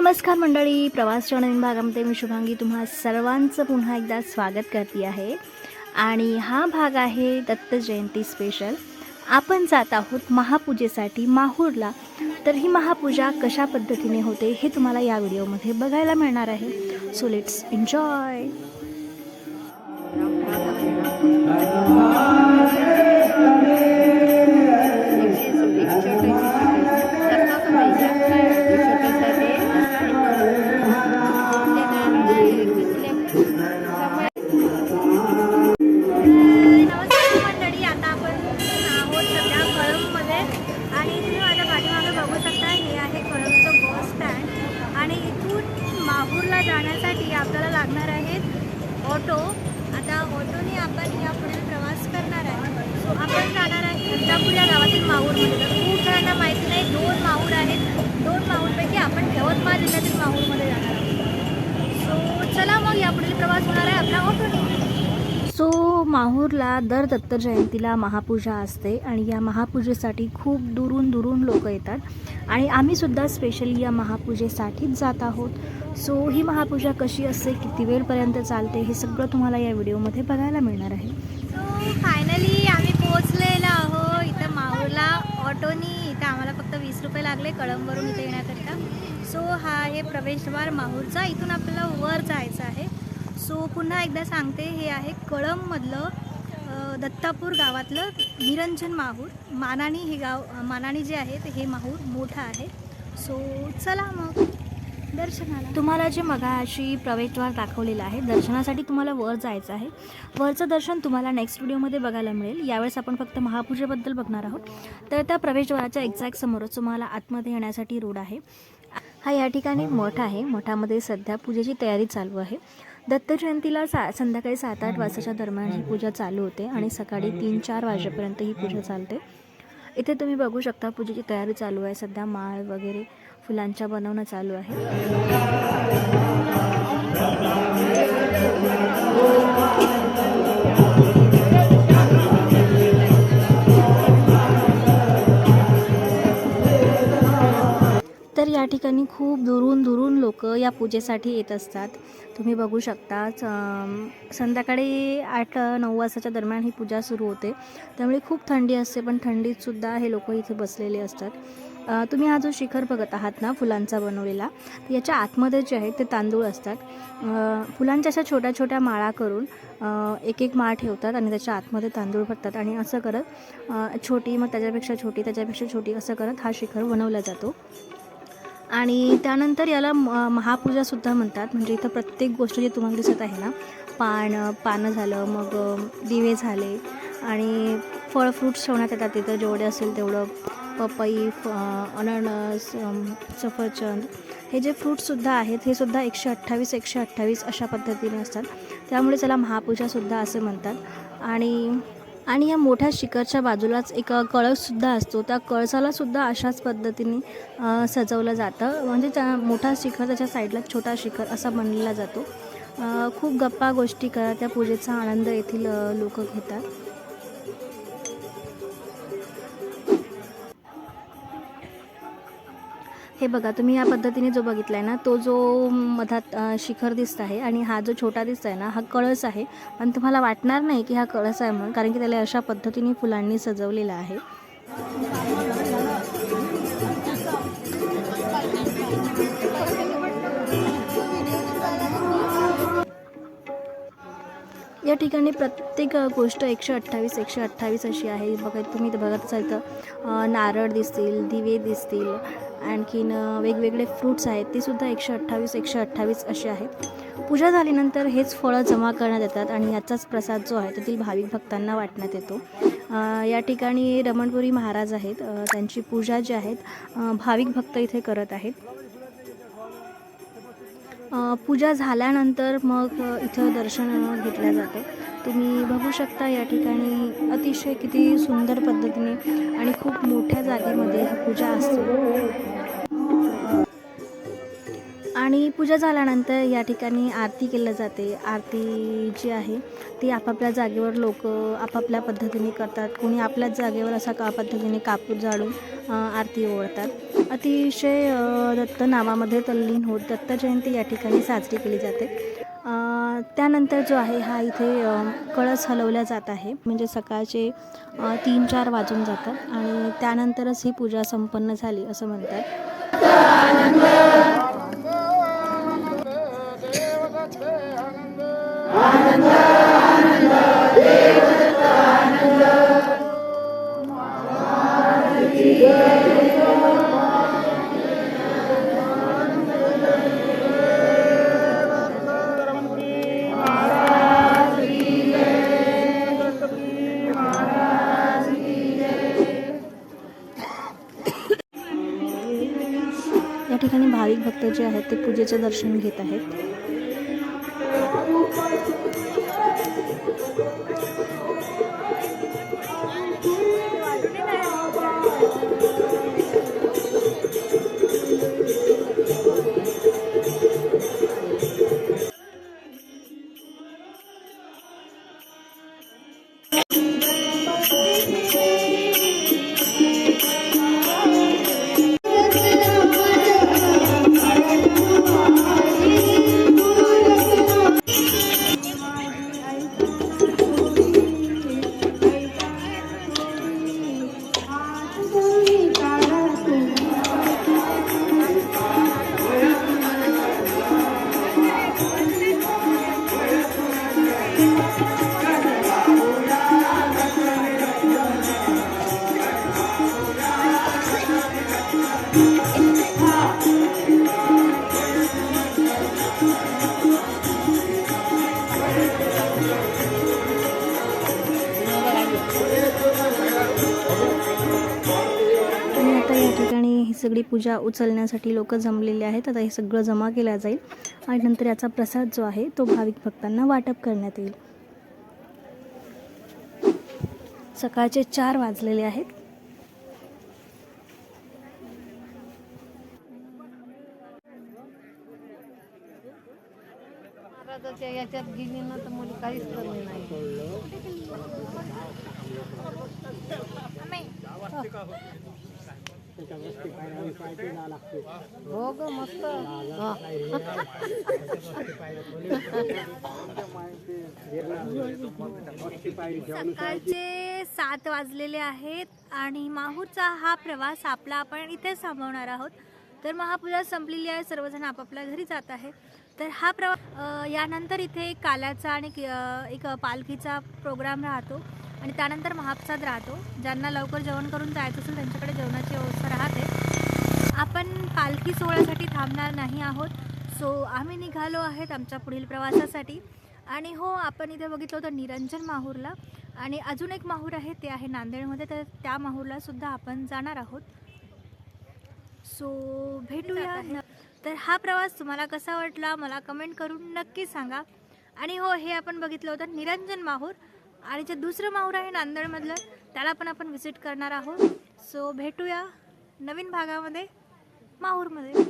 नमस्कार मंडळी प्रवासच्या नवीन भागामध्ये मी शुभांगी. तुम्हा सर्वांचं पुन्हा एकदा स्वागत करते आहे. आणि हा भाग आहे दत्त जयंती स्पेशल आपण जात आहोत महापूजेसाठी माहूरला. तर ही महापूजा कशा पद्धतीने होते हे तुम्हाला या व्हिडिओमध्ये बघायला मिळणार आहे. सो लेट्स एन्जॉय आणि तुम्ही माझ्या पाठीमागे बघू शकता हे आहे कळमचं बस स्टँड आणि इथून माहूरला जाण्यासाठी आपल्याला लागणार आहेत ऑटो. आता ऑटोने आपण यापुढे प्रवास करणार आहे. आपण जाणार आहे इंदापूर या गावातील माहूरमध्ये खूप जणांना माहिती नाही दोन माहूर आहेत दोन माहूरपैकी आपण यवतमाळ जिल्ह्यातील माहूरमध्ये जाणार आहोत सो चला मग यापुढील प्रवास होणार आहे आपला ऑटोने सो माहूरला दर दत्त जयंतीला महापूजा असते आणि या महापूजेसाठी खूप दुरून दुरून लोक येतात. आणि आम्हीसुद्धा स्पेशली या महापूजेसाठीच जात आहोत. सो ही महापूजा कशी असते किती वेळपर्यंत चालते हे सगळं तुम्हाला या व्हिडिओमध्ये बघायला मिळणार आहे. सो फायनली आम्ही पोहोचलेलो आहो इथं माहूरला ऑटोनी इथं आम्हाला फक्त वीस रुपये लागले कळंबवरून इथे येण्याकरिता. सो हा आहे प्रवेशद्वार माहूरचा. इथून आपल्याला वर जायचं आहे. सो पुन्हा एकदा सांगते हे आहे कळंबमधलं दत्तापूर गावातलं निरंजन माहूर. मानाणी हे गाव मानानी मानाणी जे आहे ते हे माहूर मोठं आहे. सो चला मग दर्शनाला. तुम्हाला जे मगाशी प्रवेशद्वार दाखवलेलं आहे दर्शनासाठी तुम्हाला वर जायचं आहे. वरचं दर्शन तुम्हाला नेक्स्ट व्हिडिओमध्ये बघायला मिळेल. यावेळेस आपण फक्त महापूजेबद्दल बघणार आहोत. तर त्या प्रवेशद्वाराच्या एक्झॅक्ट समोरच तुम्हाला आतमध्ये येण्यासाठी रोड आहे. हा या ठिकाणी मठ आहे. मठामध्ये सध्या पूजेची तयारी चालू आहे. दत्त जयंतीला सा संध्याकाळी सात आठ वाजताच्या दरम्यान ही पूजा चालू होते आणि सकाळी तीन चार वाजेपर्यंत ही पूजा चालते. इथे तुम्ही बघू शकता पूजेची तयारी चालू आहे. सध्या माळ वगैरे फुलांच्या बनवणं चालू आहे. ठिकाणी खूप दुरून दुरून लोक या पूजेसाठी येत असतात. तुम्ही बघू शकता संध्याकाळी आठ नऊ वाजताच्या दरम्यान ही पूजा सुरू होते. त्यामुळे खूप थंडी असते पण थंडीतसुद्धा हे लोक इथे बसलेले असतात. तुम्ही हा जो शिखर बघत आहात ना फुलांचा बनवलेला याच्या आतमध्ये जे आहे ते तांदूळ असतात. फुलांच्या अशा छोट्या छोट्या माळा करून एक एक माळ ठेवतात आणि त्याच्या आतमध्ये तांदूळ भरतात आणि असं करत छोटी मग त्याच्यापेक्षा छोटी त्याच्यापेक्षा छोटी असं करत हा शिखर बनवला जातो. आणि त्यानंतर याला म- महापूजासुद्धा म्हणतात. म्हणजे इथं प्रत्येक गोष्ट जी तुम्हाला दिसत आहे ना पान पानं झालं मग दिवे झाले आणि फळ फ्रूट्स ठेवण्यात येतात तिथं जेवढे असेल तेवढं पपई फ अननस सफरचंद. हे जे फ्रूट्ससुद्धा आहेत हे सुद्धा एकशे अठ्ठावीस एकशे अठ्ठावीस अशा पद्धतीने असतात. त्यामुळे त्याला महापूजासुद्धा असं म्हणतात. आणि आणि या मोठ्या शिखरच्या बाजूलाच एक कळससुद्धा असतो. त्या कळसालासुद्धा अशाच पद्धतीने सजवलं जातं. म्हणजे त्या मोठा शिखर त्याच्या साईडला छोटा शिखर असा बनलेला जातो. खूप गप्पा गोष्टी करा. त्या पूजेचा आनंद येथील लोक घेतात. हे बघा तुम्ही या पद्धतीने जो बघितला आहे ना तो जो मधात शिखर दिसत आहे आणि हा जो छोटा दिसत आहे ना हा कळस आहे. पण तुम्हाला वाटणार नाही की हा कळस आहे म्हणून कारण की त्याला अशा पद्धतीने फुलांनी सजवलेला आहे. या ठिकाणी प्रत्येक गोष्ट एकशे अठ्ठावीस एकशे अठ्ठावीस अशी आहे. बघा तुम्ही इथं बघत असाल तर नारळ दिसतील दिवे दिसतील आणखीन वेगवेगळे फ्रूट्स आहेत. ते सुद्धा एकशे अठ्ठावीस एकशे अठ्ठावीस असे आहेत. पूजा झाल्यानंतर हेच फळं जमा करण्यात येतात आणि याचाच प्रसाद जो आहे तेथील भाविक भक्तांना वाटण्यात येतो. या ठिकाणी रमणपुरी महाराज आहेत. त्यांची पूजा जी आहेत भाविक भक्त इथे करत आहेत. पूजा झाल्यानंतर मग इथं दर्शन घेतल्या जाते. तुम्ही बघू शकता या ठिकाणी अतिशय किती सुंदर पद्धतीने आणि खूप मोठ्या जागेमध्ये ही पूजा असते. आणि पूजा झाल्यानंतर या ठिकाणी आरती केली जाते. आरती जी आहे ती आपापल्या जागेवर लोक आपापल्या पद्धतीने करतात. कोणी आपल्याच जागेवर असा का पद्धतीने कापूर जाळून आरती ओळतात अतिशय दत्त नावामध्ये तल्लीन होत दत्त जयंती या ठिकाणी साजरी केली जाते. त्यानंतर जो आहे हा इथे कळस हलवला जात आहे. म्हणजे सकाळचे तीन चार वाजून जातात आणि त्यानंतरच ही पूजा संपन्न झाली असं म्हणतात. भाविक भक्त जे आहेत ते पूजेचं दर्शन घेत आहेत. सगळी पूजा उचलण्यासाठी लोक जमलेले आहेत. आता हे सगळं जमा केलं जाईल आणि नंतर याचा प्रसाद जो आहे तो भाविक भक्तांना वाटप करण्यात येईल. सकाळचे चार वाजलेले आहेत. महाराजाच्या याच्यात गेली ना तर मला काहीच नाही. हो ग मस्त. सकाळचे सात वाजलेले आहेत आणि माहूरचा हा प्रवास आपला आपण इथेच थांबवणार आहोत. तर महापूजा संपलेली आहे सर्वजण आपापल्या घरी जात आहे तर हा प्रवास यानंतर इथे एक काल्याचा आणि एक पालखीचा प्रोग्राम राहतो. आणि त्यानंतर महाप्रसाद राहतो ज्यांना लवकर जेवण करून जायचं असेल त्यांच्याकडे जेवणाची व्यवस्था राहते. आपण पालखी सोहळ्यासाठी थांबणार नाही आहोत. सो आम्ही निघालो आहेत आमच्या पुढील प्रवासासाठी. आणि हो आपण इथे बघितलं होतं निरंजन माहूरला. आणि अजून एक माहूर आहे ते आहे नांदेडमध्ये. तर त्या माहूरला सुद्धा आपण जाणार आहोत. सो भेटूया. तर हा प्रवास तुम्हाला कसा वाटला मला कमेंट करून नक्की सांगा. आणि हो हे आपण बघितलं होतं निरंजन माहूर. आणि जे दुसरं माहूर आहे नांदेडमधलं त्याला पण आपण विजिट करणार आहोत. सो भेटूया नवीन भागामध्ये माहूरमध्ये.